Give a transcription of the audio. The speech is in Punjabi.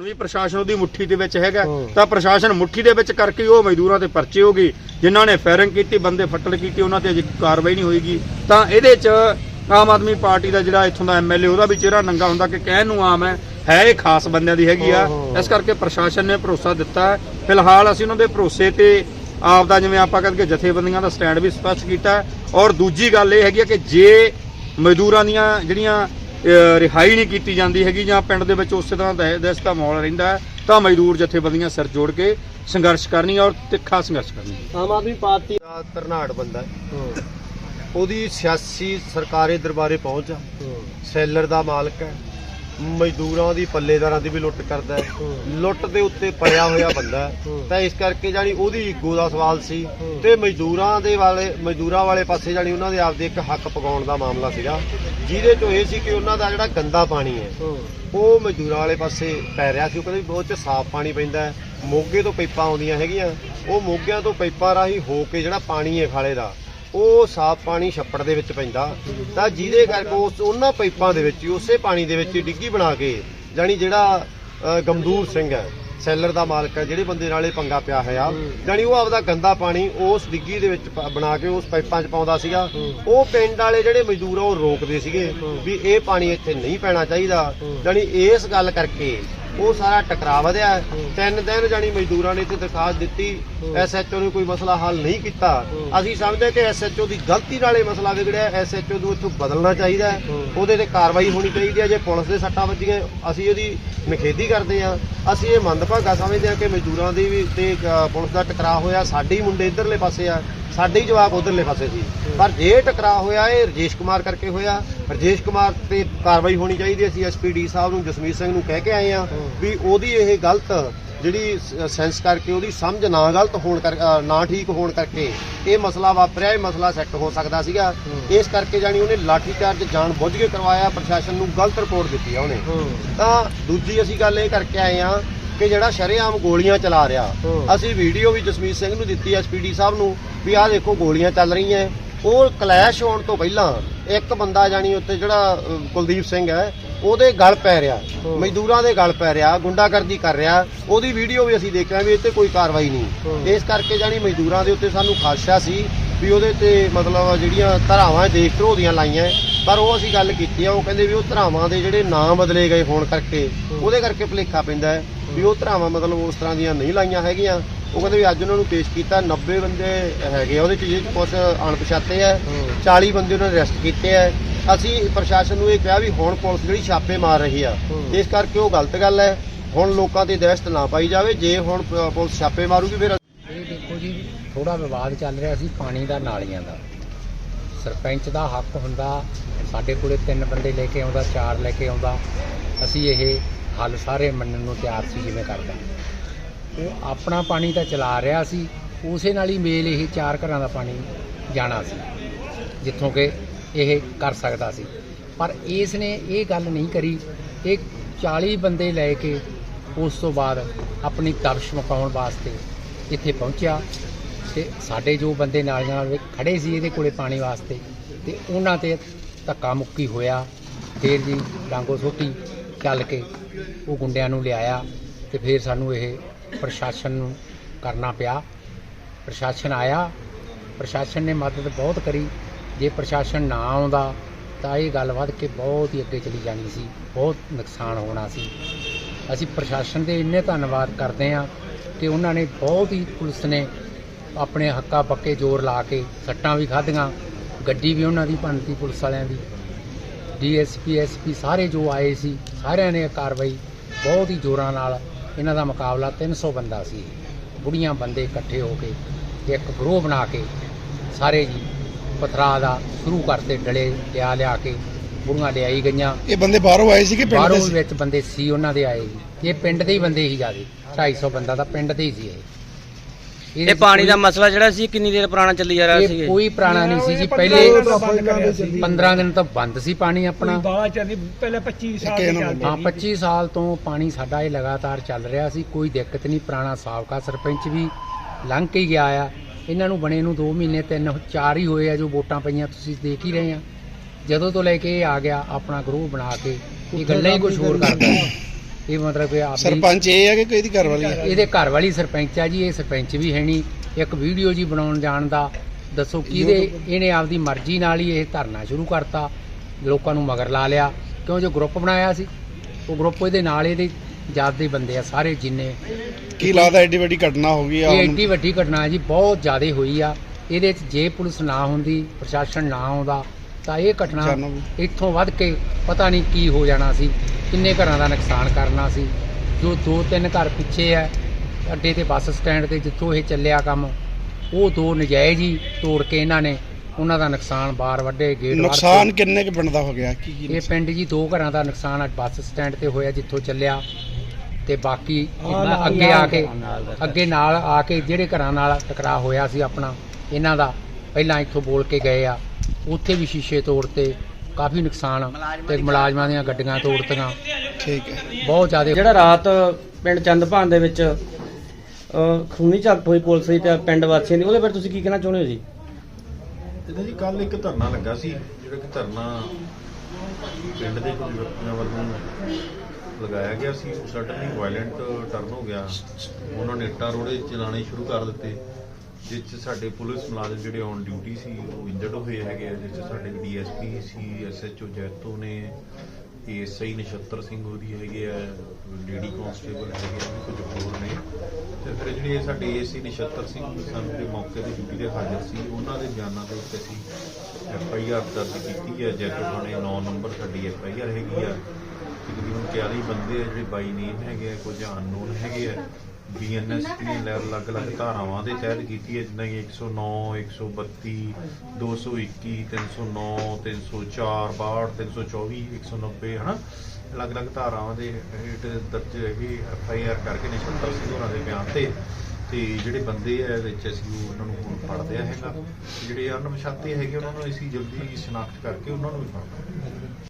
ਹੁਣ ਵੀ ਪ੍ਰਸ਼ਾਸਨ ਉਹਦੀ ਮੁੱਠੀ ਦੇ ਵਿੱਚ ਹੈਗਾ ਤਾਂ ਪ੍ਰਸ਼ਾਸਨ ਮੁੱਠੀ ਦੇ ਵਿੱਚ ਕਰਕੇ ਉਹ ਮਜ਼ਦੂਰਾਂ ਤੇ ਪਰਚੇ ਹੋ ਗਏ ਜਿਨ੍ਹਾਂ ਨੇ ਫਾਇਰਿੰਗ ਕੀਤੀ ਬੰਦੇ ਫੱਟੜ ਕੀਤੀ ਉਹਨਾਂ ਤੇ ਅਜੇ ਕਾਰਵਾਈ ਨਹੀਂ ਹੋਏਗੀ ਤਾਂ ਇਹਦੇ 'ਚ ਆਮ ਆਦਮੀ ਪਾਰਟੀ ਦਾ ਜਿਹੜਾ ਇੱਥੋਂ ਦਾ ਐਮਐਲਏ ਉਹਦਾ ਵੀ ਚਿਹਰਾ ਨੰਗਾ ਹੁੰਦਾ ਕਿ ਕਹਿਣ ਨੂੰ ਆਮ ਹੈ ਹੈ ਇਹ ਖਾਸ ਬੰਦਿਆਂ ਦੀ ਹੈਗੀ ਆ ਇਸ ਕਰਕੇ ਪ੍ਰਸ਼ਾਸਨ ਨੇ ਭਰੋਸਾ ਦਿੱਤਾ। ਫਿਲਹਾਲ ਅਸੀਂ ਉਹਨਾਂ ਦੇ ਭਰੋਸੇ ਤੇ ਆਪ ਦਾ ਜਿਵੇਂ ਆਪਾਂ ਕਹਿੰਦੇ ਜਥੇਬੰਦੀਆਂ ਦਾ ਸਟੈਂਡ ਵੀ ਸਪਸ਼ਟ ਕੀਤਾ। ਔਰ ਦੂਜੀ ਗੱਲ ਇਹ ਹੈਗੀ ਆ ਕਿ ਜੇ ਮਜ਼ਦੂਰਾਂ ਦੀਆਂ ਜਿਹੜੀਆਂ ਰਿਹਾਈ ਨਹੀਂ ਕੀਤੀ ਜਾਂਦੀ ਹੈਗੀ ਜਾਂ ਪਿੰਡ ਦੇ ਵਿੱਚ ਉਸੇ ਤਰ੍ਹਾਂ ਦਹਿ- ਦਹਿਸ਼ਤ ਦਾ ਮਾਹੌਲ ਰਹਿੰਦਾ ਤਾਂ ਮਜ਼ਦੂਰ ਜਥੇਬੰਦੀਆਂ ਸਿਰ ਜੋੜ ਕੇ ਸੰਘਰਸ਼ ਕਰਨੀਆਂ ਔਰ ਤਿੱਖਾ ਸੰਘਰਸ਼ ਕਰਨੀਆਂ ਆਮ ਆਦਮੀ ਪਾਰਟੀ ਦਾ ਧਰਨਾੜ ਬੰਦਾ ਹੈ। ਉਹਦੀ ਸਿਆਸੀ ਸਰਕਾਰੀ ਦਰਬਾਰੇ ਪਹੁੰਚ ਆ। ਸੈਲਰ ਦਾ ਮਾਲਕ ਹੈ। ਮਜ਼ਦੂਰਾਂ ਦੀ ਪੱਲੇਦਾਰਾਂ ਦੀ ਵੀ ਲੁੱਟ ਕਰਦਾ ਹੈ। ਲੁੱਟ ਦੇ ਉੱਤੇ ਪੜਿਆ ਹੋਇਆ ਬੰਦਾ ਹੈ। ਤਾਂ ਇਸ ਕਰਕੇ ਜਾਨੀ ਉਹਦੀ ਈਗੋ ਦਾ ਸਵਾਲ ਸੀ। ਤੇ ਮਜ਼ਦੂਰਾਂ ਦੇ ਵਾਲੇ ਮਜ਼ਦੂਰਾਂ ਵਾਲੇ ਪਾਸੇ ਜਾਨੀ ਉਹਨਾਂ ਦੇ ਆਪਦੇ ਇੱਕ ਹੱਕ ਪਗਾਉਣ ਦਾ ਮਾਮਲਾ ਸੀਗਾ। ਜਿਹਦੇ ਚੋਂ ਇਹ ਸੀ ਕਿ ਉਹਨਾਂ ਦਾ ਜਿਹੜਾ ਗੰਦਾ ਪਾਣੀ ਹੈ ਉਹ ਮਜ਼ਦੂਰਾਂ ਵਾਲੇ ਪਾਸੇ ਪੈ ਰਿਹਾ ਸੀ ਉਹ ਕਹਿੰਦੇ ਬਹੁਤ ਚ ਸਾਫ਼ ਪਾਣੀ ਪੈਂਦਾ ਹੈ। ਮੋਗੇ ਤੋਂ ਪਾਈਪਾਂ ਆਉਂਦੀਆਂ ਹੈਗੀਆਂ ਉਹ ਮੋਗਿਆਂ ਤੋਂ ਪਾਈਪਾਂ ਰਾਹੀਂ ਹੋ ਕੇ ਜਿਹੜਾ ਪਾਣੀ ਹੈ ਖਾਲੇ ਦਾ ਉਹ ਸਾਫ਼ ਪਾਣੀ ਛੱਪੜ ਦੇ ਵਿੱਚ ਪੈਂਦਾ। ਤਾਂ ਜਿਹਦੇ ਕਰਕੇ ਉਸ ਉਹਨਾਂ ਪਾਈਪਾਂ ਦੇ ਵਿੱਚ ਉਸੇ ਪਾਣੀ ਦੇ ਵਿੱਚ ਡਿੱਗੀ ਬਣਾ ਕੇ ਜਾਨੀ ਜਿਹੜਾ ਗਮਦੂਰ ਸਿੰਘ ਹੈ ਸੈਲਰ ਦਾ ਮਾਲਕ ਹੈ, ਜਿਹੜੇ ਬੰਦੇ ਨਾਲ ਇਹ ਪੰਗਾ ਪਿਆ ਹੋਇਆ। ਜਾਨੀ ਉਹ ਆਪਦਾ ਗੰਦਾ ਪਾਣੀ ਉਸ ਡਿੱਗੀ ਦੇ ਵਿੱਚ ਪ- ਬਣਾ ਕੇ ਉਸ ਪਾਈਪਾਂ 'ਚ ਪਾਉਂਦਾ ਸੀਗਾ। ਉਹ ਪਿੰਡ ਵਾਲੇ ਜਿਹੜੇ ਮਜ਼ਦੂਰ ਆ, ਉਹ ਰੋਕਦੇ ਸੀਗੇ ਵੀ ਇਹ ਪਾਣੀ ਇੱਥੇ ਨਹੀਂ ਪੈਣਾ ਚਾਹੀਦਾ। ਜਾਨੀ ਇਸ ਗੱਲ ਕਰਕੇ ਉਹ ਸਾਰਾ ਟਕਰਾਅ ਵਧਿਆ। ਤਿੰਨ ਦਿਨ ਜਾਨੀ ਮਜ਼ਦੂਰਾਂ ਨੇ ਇੱਥੇ ਦਰਖਾਸਤ ਦਿੱਤੀ। ਐਸਐਚਓ ਨੇ ਕੋਈ ਮਸਲਾ ਹੱਲ ਨਹੀਂ ਕੀਤਾ। ਅਸੀਂ ਸਮਝਦੇ ਕਿ ਐਸਐਚਓ ਦੀ ਗਲਤੀ ਨਾਲ ਇਹ ਮਸਲਾ ਵਿਗੜਿਆ। ਐਸਐਚਓ ਨੂੰ ਇੱਥੋਂ ਬਦਲਣਾ ਚਾਹੀਦਾ ਉਹਦੇ ਤੇ ਕਾਰਵਾਈ ਹੋਣੀ ਚਾਹੀਦੀ ਹੈ। ਜੇ ਪੁਲਿਸ ਦੇ ਸੱਟਾਂ ਵੱਜੀਆਂ, ਅਸੀਂ ਉਹਦੀ ਨਿਖੇਧੀ ਕਰਦੇ ਹਾਂ। ਅਸੀਂ ਇਹ ਮੰਦਭਾਗਾ ਸਮਝਦੇ ਹਾਂ ਕਿ ਮਜ਼ਦੂਰਾਂ ਦੀ ਵੀ ਤੇ ਪੁਲਿਸ ਦਾ ਟਕਰਾਅ ਹੋਇਆ। ਸਾਡੇ ਹੀ ਮੁੰਡੇ ਇਧਰਲੇ ਪਾਸੇ ਆ। ਸਾਡੇ ਹੀ ਜਵਾਬ ਉਧਰਲੇ ਪਾਸੇ ਸੀ। ਪਰ ਜੇ ਟਕਰਾਅ ਹੋਇਆ, ਇਹ ਰਜੇਸ਼ ਕੁਮਾਰ ਕਰਕੇ ਹੋਇਆ। ਰਜੇਸ਼ ਕੁਮਾਰ ਤੇ ਕਾਰਵਾਈ ਹੋਣੀ ਚਾਹੀਦੀ ਹੈ। ਅਸੀਂ ਐਸਪੀਡੀ ਸਾਹਿਬ ਨੂੰ, ਜਸਮੀਤ ਸਿੰਘ ਨੂੰ ਕਹਿ ਕੇ ਆਏ ਆ ਵੀ ਉਹਦੀ ਇਹ ਗਲਤ ਜਿਹੜੀ ਸੈਂਸ ਕਰਕੇ ਉਹਦੀ ਸਮਝ ਨਾ ਗਲਤ ਹੋਣ ਕਰ ਨਾ ਠੀਕ ਹੋਣ ਕਰਕੇ ਇਹ ਮਸਲਾ ਵਾਪਰਿਆ ਇਹ ਮਸਲਾ ਸੈੱਟ ਹੋ ਸਕਦਾ ਸੀਗਾ। ਇਸ ਕਰਕੇ ਜਾਨੀ ਉਹਨੇ ਲਾਠੀ ਚਾਰਜ ਜਾਣ ਬੁੱਝ ਕੇ ਕਰਵਾਇਆ ਪ੍ਰਸ਼ਾਸਨ ਨੂੰ ਗਲਤ ਰਿਪੋਰਟ ਦਿੱਤੀ ਆ ਉਹਨੇ। ਤਾਂ ਦੂਜੀ ਅਸੀਂ ਗੱਲ ਇਹ ਕਰਕੇ ਆਏ ਆ ਕਿ ਜਿਹੜਾ ਸ਼ਰੇਆਮ ਗੋਲੀਆਂ ਚਲਾ ਰਿਹਾ ਅਸੀਂ ਵੀਡੀਓ ਵੀ ਜਸਮੀਤ ਸਿੰਘ ਨੂੰ ਦਿੱਤੀ ਐਸਪੀਡੀ ਸਾਹਿਬ ਨੂੰ ਵੀ ਆਹ ਦੇਖੋ ਗੋਲੀਆਂ ਚੱਲ ਰਹੀਆਂ। ਉਹ ਕਲੈਸ਼ ਹੋਣ ਤੋਂ ਪਹਿਲਾਂ ਇੱਕ ਬੰਦਾ ਜਾਨੀ ਉੱਤੇ ਜਿਹੜਾ ਕੁਲਦੀਪ ਸਿੰਘ ਹੈ ਉਹਦੇ ਗਲ ਪੈ ਰਿਹਾ। ਮਜ਼ਦੂਰਾਂ ਦੇ ਗਲ ਪੈ ਰਿਹਾ ਗੁੰਡਾਗਰਦੀ ਕਰ ਰਿਹਾ। ਉਹਦੀ ਵੀਡੀਓ ਵੀ ਅਸੀਂ ਦੇਖਿਆ ਵੀ ਇਹ ਤੇ ਕੋਈ ਕਾਰਵਾਈ ਨਹੀਂ। ਇਸ ਕਰਕੇ ਜਾਨੀ ਮਜ਼ਦੂਰਾਂ ਦੇ ਉੱਤੇ ਸਾਨੂੰ ਖਾਸ਼ਾ ਸੀ ਵੀ ਉਹਦੇ ਤੇ ਮਤਲਬ ਜਿਹੜੀਆਂ ਧਰਾਵਾਂ ਦੇਖ ਧਰੋ ਦੀਆਂ ਲਾਈਆਂ। ਪਰ ਉਹ ਅਸੀਂ ਗੱਲ ਕੀਤੀ ਆ ਉਹ ਕਹਿੰਦੇ ਵੀ ਉਹ ਧਰਾਵਾਂ ਦੇ ਜਿਹੜੇ ਨਾਂ ਬਦਲੇ ਗਏ ਹੋਣ ਕਰਕੇ ਉਹਦੇ ਕਰਕੇ ਭੁਲੇਖਾ ਪੈਂਦਾ ਹੈ ਵੀ ਉਹ ਧਰਾਵਾਂ ਮਤਲਬ ਉਸ ਤਰ੍ਹਾਂ ਦੀਆਂ ਨਹੀਂ ਲਾਈਆਂ ਹੈਗੀਆਂ। ਉਹ ਕਹਿੰਦੇ ਵੀ ਅੱਜ ਉਹਨਾਂ ਨੂੰ ਪੇਸ਼ ਕੀਤਾ 90 ਬੰਦੇ ਹੈਗੇ ਉਹਦੇ ਚ ਕੁਝ ਅਣਪਛਾਤੇ ਆ 40 ਬੰਦੇ ਉਹਨਾਂ ਨੇ ਅਰੈਸਟ ਕੀਤੇ ਆ। ਅਸੀਂ ਪ੍ਰਸ਼ਾਸਨ ਨੂੰ ਇਹ ਕਿਹਾ ਵੀ ਹੁਣ ਪੁਲਿਸ ਜਿਹੜੀ ਛਾਪੇ ਮਾਰ ਰਹੀ ਆ ਇਸ ਕਰਕੇ ਉਹ ਗਲਤ ਗੱਲ ਹੈ। ਹੁਣ ਲੋਕਾਂ ਦੀ ਦਹਿਸ਼ਤ ਨਾ ਪਾਈ ਜਾਵੇ। ਜੇ ਹੁਣ ਪ- ਪੁਲਿਸ ਛਾਪੇ ਮਾਰੂਗੀ ਫਿਰ ਇਹ ਦੇਖੋ ਜੀ ਥੋੜਾ ਵਿਵਾਦ ਚੱਲ ਰਿਹਾ ਸੀ ਪਾਣੀ ਦਾ ਨਾਲੀਆਂ ਦਾ। ਸਰਪੰਚ ਦਾ ਹੱਕ ਹੁੰਦਾ ਸਾਡੇ ਕੋਲੇ ਤਿੰਨ ਬੰਦੇ ਲੈ ਕੇ ਆਉਂਦਾ ਚਾਰ ਲੈ ਕੇ ਆਉਂਦਾ। ਅਸੀਂ ਇਹ ਹੱਲ ਸਾਰੇ ਮੰਨਣ ਨੂੰ ਤਿਆਰ ਸੀ ਜਿਵੇਂ ਕਰਦਾ। ਉਹ ਆਪਣਾ ਪਾਣੀ ਤਾਂ ਚਲਾ ਰਿਹਾ ਸੀ ਉਸੇ ਨਾਲ ਹੀ ਮੇਲ ਇਹ ਚਾਰ ਘਰਾਂ ਦਾ ਪਾਣੀ ਜਾਣਾ ਸੀ। ਜਿੱਥੋਂ ਕਿ ਇਹ ਕਰ ਸਕਦਾ ਸੀ। ਪਰ ਇਸ ਨੇ ਇਹ ਗੱਲ ਨਹੀਂ ਕਰੀ। ਇਹ 40 ਬੰਦੇ ਲੈ ਕੇ ਉਸ ਤੋਂ ਬਾਅਦ ਆਪਣੀ ਦਰਸ਼ ਮਕਾਉਣ ਵਾਸਤੇ ਇੱਥੇ ਪਹੁੰਚਿਆ ਤੇ ਸਾਡੇ ਜੋ ਬੰਦੇ ਨਾਲ ਨਾਲ ਖੜੇ ਸੀ ਇਹਦੇ ਕੋਲੇ ਪਾਣੀ ਵਾਸਤੇ ਤੇ ਉਹਨਾਂ ਤੇ ਧੱਕਾ ਮੁੱਕੀ ਹੋਇਆ। ਫੇਰ ਜੀ ਡਾਂਗੋ ਸੋਟੀ ਚੱਲ ਕੇ ਉਹ ਗੁੰਡਿਆਂ ਨੂੰ ਲਿਆਇਆ ਤੇ ਫੇਰ ਸਾਨੂੰ ਇਹ ਪ੍ਰਸ਼ਾਸਨ ਨੂੰ ਕਰਨਾ ਪਿਆ। ਪ੍ਰਸ਼ਾਸਨ ਆਇਆ। ਪ੍ਰਸ਼ਾਸਨ ਨੇ ਮਦਦ ਬਹੁਤ ਕਰੀ। ਜੇ ਪ੍ਰਸ਼ਾਸਨ ਨਾ ਆਉਂਦਾ ਤਾਂ ਇਹ ਗੱਲ ਵੱਧ ਕੇ ਬਹੁਤ ਹੀ ਅੱਗੇ ਚਲੀ ਜਾਣੀ ਸੀ, ਬਹੁਤ ਨੁਕਸਾਨ ਹੋਣਾ ਸੀ। ਅਸੀਂ ਪ੍ਰਸ਼ਾਸਨ ਦੇ ਇੰਨੇ ਧੰਨਵਾਦ ਕਰਦੇ ਹਾਂ ਕਿ ਉਹਨਾਂ ਨੇ ਬਹੁਤ ਹੀ ਪੁਲਿਸ ਨੇ ਆਪਣੇ ਹੱਕਾ ਪੱਕੇ ਜ਼ੋਰ ਲਾ ਕੇ ਸੱਟਾਂ ਵੀ ਖਾਧੀਆਂ, ਗੱਡੀ ਵੀ ਉਹਨਾਂ ਦੀ ਭੰਨਤੀ ਪੁਲਿਸ ਵਾਲਿਆਂ ਦੀ। ਡੀਐਸਪੀ, ਐਸਪੀ ਸਾਰੇ ਜੋ ਆਏ ਸੀ, ਸਾਰਿਆਂ ਨੇ ਕਾਰਵਾਈ ਬਹੁਤ ਹੀ ਜ਼ੋਰਾਂ ਨਾਲ ਇਹਨਾਂ ਦਾ ਮੁਕਾਬਲਾ 300 ਬੰਦਾ ਸੀ। ਬੁੜੀਆਂ ਬੰਦੇ ਇਕੱਠੇ ਹੋ ਕੇ ਇੱਕ ਗਰੋਹ ਬਣਾ ਕੇ ਸਾਰੇ ਜੀ ਪਥਰਾ ਦਾ ਸ਼ੁਰੂ ਕਰਤੇ ਡਲੇ ਲਿਆ ਲਿਆ ਕੇ ਬੁੜੀਆਂ ਲਿਆਈ ਗਈਆਂ। ਇਹ ਬੰਦੇ ਬਾਹਰੋਂ ਆਏ ਸੀ ਕਿ ਪਿੰਡ ਬਾਹਰੋਂ ਦੇ ਸੀ? ਵਿੱਚ ਬੰਦੇ ਸੀ ਉਹਨਾਂ ਦੇ ਆਏ ਜੀ ਇਹ ਪਿੰਡ ਦੇ ਹੀ ਬੰਦੇ ਹੀ ਜਿਆਦੇ 250 ਬੰਦਾ ਤਾਂ ਪਿੰਡ ਦੇ ਹੀ ਸੀ ਇਹ। ਇਹ ਪਾਣੀ ਦਾ ਮਸਲਾ ਜਿਹੜਾ ਸੀ ਕਿੰਨੀ ਦੇਰ ਪੁਰਾਣਾ ਚੱਲੀ ਜਾ ਰਿਹਾ ਇਹ ਸੀ? ਕੋਈ ਪੁਰਾਣਾ ਨਹੀਂ ਸੀ ਜੀ ਪਹਿਲੇ 15 ਦਿਨ ਤੋਂ ਬੰਦ ਸੀ ਪਾਣੀ ਆਪਣਾ। ਬਾਹਰ ਚੱਲੀ ਪਹਿਲੇ 25 ਸਾਲ ਦੀ ਚੱਲਦੀ ਹਾਂ 25 ਸਾਲ ਤੋਂ ਪਾਣੀ ਸਾਡਾ ਇਹ ਲਗਾਤਾਰ ਚੱਲ ਰਿਹਾ ਸੀ ਕੋਈ ਦਿੱਕਤ ਨਹੀਂ ਪੁਰਾਣਾ ਸਾਬਕਾ ਸਰਪੰਚ ਵੀ ਲੰਘ ਕੇ ਹੀ ਗਿਆ ਆ। ਇਹਨਾਂ ਨੂੰ ਬਣੇ ਨੂੰ 2 ਮਹੀਨੇ ਤਿੰਨ ਚਾਰ ਹੀ ਹੋਏ ਆ ਜੋ ਵੋਟਾਂ ਪਈਆਂ ਤੁਸੀਂ ਦੇਖ ਹੀ ਰਹੇ ਆ। ਜਦੋਂ ਤੋਂ ਲੈ ਕੇ ਇਹ ਆ ਗਿਆ ਆਪਣਾ ਗਰੂਪ ਬਣਾ ਕੇ ਇਹ ਗੱਲਾਂ ਹੀ ਕੁਝ ਹੋਰ ਕਰਦਾ। ਇਹ ਮਤਲਬ ਕਿ ਆਪਦੀ ਸਰਪੰਚ ਇਹ ਹੈ ਕਿ ਕੋਈ ਦੀ ਘਰ ਵਾਲੀ ਹੈ ਇਹਦੇ ਘਰ ਵਾਲੀ ਸਰਪੰਚ ਆ ਜੀ ਇਹ ਸਰਪੰਚ ਵੀ ਹੈ ਨਹੀਂ। ਇੱਕ ਵੀਡੀਓ ਜੀ ਬਣਾਉਣ ਜਾਣ ਦਾ ਦੱਸੋ ਕਿਹਦੇ ਇਹਨੇ ਆਪਦੀ ਮਰਜ਼ੀ ਨਾਲ ਹੀ ਇਹ ਧਰਨਾ ਸ਼ੁਰੂ ਕਰਤਾ। ਲੋਕਾਂ ਨੂੰ ਮਗਰ ਲਾ ਲਿਆ। ਕਿਉਂ? ਜੋ ਗਰੁੱਪ ਬਣਾਇਆ ਸੀ। ਉਹ ਗਰੁੱਪ ਇਹਦੇ ਨਾਲ ਇਹਦੇ ਜਾਤ ਦੇ ਬੰਦੇ ਆ ਸਾਰੇ ਜਿੰਨੇ। ਕੀ ਲੱਗਦਾ ਐਡੀ ਵੱਡੀ ਘਟਨਾ ਹੋ ਗਈ ਆ? ਇਹ ਏਡੀ ਵੱਡੀ ਘਟਨਾ ਹੈ ਜੀ ਬਹੁਤ ਜ਼ਿਆਦਾ ਹੋਈ ਆ। ਇਹਦੇ 'ਚ ਜੇ ਪੁਲਿਸ ਨਾ ਹੁੰਦੀ ਪ੍ਰਸ਼ਾਸਨ ਨਾ ਆਉਂਦਾ ਤਾਂ ਇਹ ਘਟਨਾ। ਇੱਥੋਂ ਵੱਧ ਕੇ ਪਤਾ ਨਹੀਂ ਕੀ ਹੋ ਜਾਣਾ ਸੀ ਕਿੰਨੇ ਘਰਾਂ ਦਾ ਨੁਕਸਾਨ ਕਰਨਾ ਸੀ। ਜੋ ਦੋ ਤਿੰਨ ਘਰ ਪਿੱਛੇ ਹੈ ਅੱਡੇ ਤੇ ਬੱਸ ਸਟੈਂਡ ਤੇ ਜਿੱਥੋਂ ਇਹ ਚੱਲਿਆ ਕੰਮ ਉਹ ਦੋ ਨਜਾਇਜ਼ ਹੀ ਤੋੜ ਕੇ ਇਹਨਾਂ ਨੇ ਉਹਨਾਂ ਦਾ ਨੁਕਸਾਨ ਬਾਰ ਵੱਡੇ ਗੇਟ ਬਾਹਰ ਨੁਕਸਾਨ ਕਿੰਨੇ ਕੁ ਪਿੰਡ ਦਾ ਹੋ ਗਿਆ? ਕੀ ਕੀ ਇਹ ਪਿੰਡ ਜੀ ਦੋ ਘਰਾਂ ਦਾ ਨੁਕਸਾਨ ਅੱਜ ਬੱਸ ਸਟੈਂਡ ਤੇ ਹੋਇਆ ਜਿੱਥੋਂ ਚੱਲਿਆ। ਤੇ ਬਾਕੀ ਇਹਨਾਂ ਅੱਗੇ ਆ ਕੇ। ਅੱਗੇ ਨਾਲ ਆ ਕੇ ਜਿਹੜੇ ਘਰਾਂ ਨਾਲ ਟਕਰਾਅ ਹੋਇਆ ਸੀ ਆਪਣਾ ਇਹਨਾਂ ਦਾ ਪਹਿਲਾਂ ਇੱਥੋਂ ਬੋਲ ਕੇ ਗਏ ਆ। ਉੱਥੇ ਵੀ ਸ਼ੀਸ਼ੇ ਤੋੜਤੇ ਕਾਫੀ ਨੁਕਸਾਨ ਤੇ ਮੁਲਾਜ਼ਮਾਂ ਦੀਆਂ ਗੱਡੀਆਂ ਤੋੜਤੀਆਂ। ਠੀਕ ਹੈ। ਬਹੁਤ ਜ਼ਿਆਦਾ ਜਿਹੜਾ ਰਾਤ ਪਿੰਡ ਚੰਦਪਾਨ ਦੇ ਵਿੱਚ ਖੂਨੀ ਝੜਪ ਹੋਈ ਪੁਲਿਸ ਦੀ ਤੇ ਪਿੰਡ ਵਾਸੀਆਂ ਦੀ ਉਹਦੇ ਬਾਰੇ ਤੁਸੀਂ ਕੀ ਕਹਿਣਾ ਚਾਹੁੰਦੇ ਹੋ ਜੀ? ਇਹਦਾ ਜੀ ਕੱਲ ਇੱਕ ਧਰਨਾ ਲੱਗਾ ਸੀ ਜਿਹੜਾ ਕਿ ਧਰਨਾ ਪਿੰਡ ਦੇ ਕੁਝ ਵਿਅਕਤੀਆਂ ਵੱਲੋਂ ਲਗਾਇਆ ਗਿਆ ਸੀ, ਉਹ ਸਡਨਲੀ ਵਾਇਲੈਂਟ ਟਰਨ ਹੋ ਗਿਆ। ਉਹਨਾਂ ਨੇ ਇੱਟਾਂ ਰੋੜੇ ਚਲਾਣੇ ਸ਼ੁਰੂ ਕਰ ਦਿੱਤੇ, ਜਿਸ 'ਚ ਸਾਡੇ ਪੁਲਿਸ ਮੁਲਾਜ਼ਮ ਜਿਹੜੇ ਔਨ ਡਿਊਟੀ ਸੀ, ਉਹ ਇੰਜਰਡ ਹੋਏ ਹੈਗੇ ਆ, ਜਿਸ 'ਚ ਸਾਡੇ ਡੀਐਸਪੀ ਸੀ ਐਸਐਚਓ ਜੈਤੋ ਨੇ ਏਐਸਆਈ ਨਛੱਤਰ ਸਿੰਘ ਉਹਦੀ ਹੈਗੇ ਆ ਲੇਡੀ ਕਾਂਸਟੇਬਲ ਹੈਗੇ ਆ, ਕੁਝ ਹੋਰ ਨੇ। ਤੇ ਫਿਰ ਜਿਹੜੇ ਇਹ ਸਾਡੇ ਏਐਸਆਈ ਨਛੱਤਰ ਸਿੰਘ ਸਾਨੂੰ ਦੇ ਮੌਕੇ ਤੇ ਡਿਊਟੀ ਤੇ ਹਾਜ਼ਰ ਸੀ। ਉਹਨਾਂ ਦੇ ਬਿਆਨਾਂ ਦੇ ਉੱਤੇ ਅਸੀਂ ਐਫਆਈਆਰ ਦਰਜ ਕੀਤੀ ਹੈ ਜੈਤੋ ਥਾਣੇ 9 ਨੰਬਰ ਸਾਡੀ ਐਫਆਈਆਰ ਹੈਗੀ ਆ। ਤਕਰੀਬਨ 40 ਬੰਦੇ ਆ ਜਿਹੜੇ ਬਾਈ ਨੇਮ ਹੈਗੇ ਆ, ਕੁਝ ਅਨਨੋਨ ਹੈਗੇ ਆ ਬੀਐਨਐਸ ਦੀਆਂ ਲੈ ਅਲੱਗ-ਅਲੱਗ ਧਾਰਾਵਾਂ ਦੇ ਤਹਿਤ ਕੀਤੀ ਹੈ, ਜਿੱਦਾਂ ਕਿ 109 132 221 309 304 62 324 190 ਹਨਾ? ਅਲੱਗ-ਅਲੱਗ ਧਾਰਾਵਾਂ ਦੇ ਹੇਠ ਦਰਜ ਇਹ ਐਫਆਈਆਰ ਕਰਕੇ ਨਿਸ਼ਚਿਤ ਸਿੰਘ ਹੋਰਾਂ ਦੇ ਬਿਆਨ ਤੇ ਤੇ ਜਿਹੜੇ ਬੰਦੇ ਆ ਵਿੱਚ ਅਸੀਂ ਉਹਨਾਂ ਨੂੰ ਹੁਣ ਫੜਦੇ ਆ ਹੈਗਾ। ਜਿਹੜੇ ਅਣਪਛਾਤੇ ਹੈਗੇ, ਉਹਨਾਂ ਨੂੰ ਅਸੀਂ ਜਲਦੀ ਸ਼ਨਾਖਤ ਕਰਕੇ ਉਹਨਾਂ ਨੂੰ ਵੀ ਫੜਦੇ